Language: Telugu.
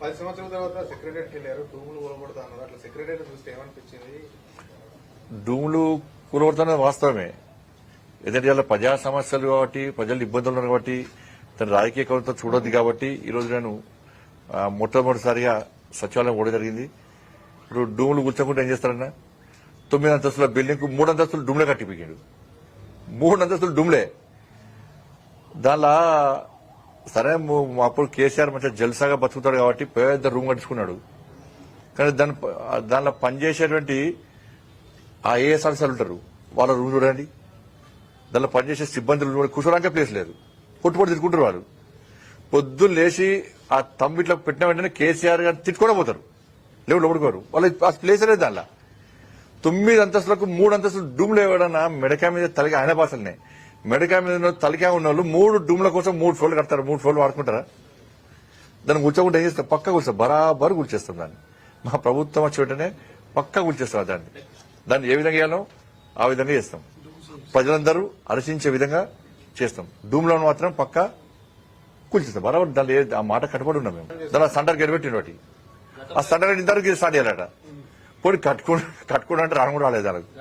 పది సంవత్సరాల తర్వాత సెక్రటరీకి వెళ్ళారు. డూములు కొనబడతా అన్నారు. అట్లా సెక్రటరీ చూస్తే ఏమనిపించింది? డూములు కూలబడుతున్నది వాస్తవమే. ఎందుకంటే ఇలా ప్రజా సమస్యలు కాబట్టి ప్రజలు ఇబ్బందులు ఉన్నారు కాబట్టి తన రాజకీయ కవిత చూడొద్దు కాబట్టి ఈరోజు నేను మొట్టమొదటిసారిగా సచివాలయం కూడా జరిగింది. ఇప్పుడు డూములు కూర్చోకుండా ఏం చేస్తారన్నా? తొమ్మిది అంతస్తుల బిల్డింగ్ మూడు అంతస్తులు డూమ్లే కట్టిపోయాడు మూడు అంతస్తులు డూమ్లే దానిలో సరే అప్పుడు కేసీఆర్ మంచిగా జల్సాగా బతుకుతాడు కాబట్టి పెద్ద రూమ్ కట్టుకున్నాడు కానీ దాని దానిలో పనిచేసేటువంటి ఆ ఏఎస్ ఆఫీసర్లు ఉంటారు? వాళ్ళ రూమ్ చూడండి. దానిలో పనిచేసే సిబ్బందులు కూడా కూర్చోడానికి ప్లేస్ లేదు. పొట్టుపొట్టు తిట్టుకుంటారు వాళ్ళు. పొద్దున్న లేచి ఆ తమ్ము ఇట్లా పెట్టిన వెంటనే కేసీఆర్ గారిని తిట్టుకోవడం పోతారు. లేవు లోపడుకోరు. వాళ్ళు ఆ ప్లేస్ లేదు దానిలో. తొమ్మిది అంతస్తులకు మూడు అంతస్తులు డూమ్లు ఎవడన్నా మెడకా మీద తలకి ఆయన భాషలనే మెడకా మీద ఉన్న ఉన్న వాళ్ళు మూడు డూమ్ల కోసం మూడు ఫోన్లు కడతారు. మూడు ఫోన్లు వాడుకుంటారా? దాన్ని కూర్చోకుండా ఏం చేస్తాం పక్క కూర్చో బరాబరు కూర్చేస్తాం దాన్ని. మా ప్రభుత్వం వచ్చి వెంటనే పక్క కూర్చేస్తాం దాన్ని. దాన్ని ఏ విధంగా చేయాలో ఆ విధంగా చేస్తాం. ప్రజలందరూ హర్షించే విధంగా చేస్తాం. డూమ్లో మాత్రం పక్క కూల్చేస్తాం. బరాబర్ దాన్ని ఆ మాట కట్టుబడి ఉన్నాం మేము. దాని సండర్ గెలిపెట్టిన వాటి. ఆ సండర్ ఇంతవరకు స్టార్ట్ చేయాలట. పోనీ కట్టుకుని కట్టుకుని అంటే రాను కూడా రాలేదు దానికి.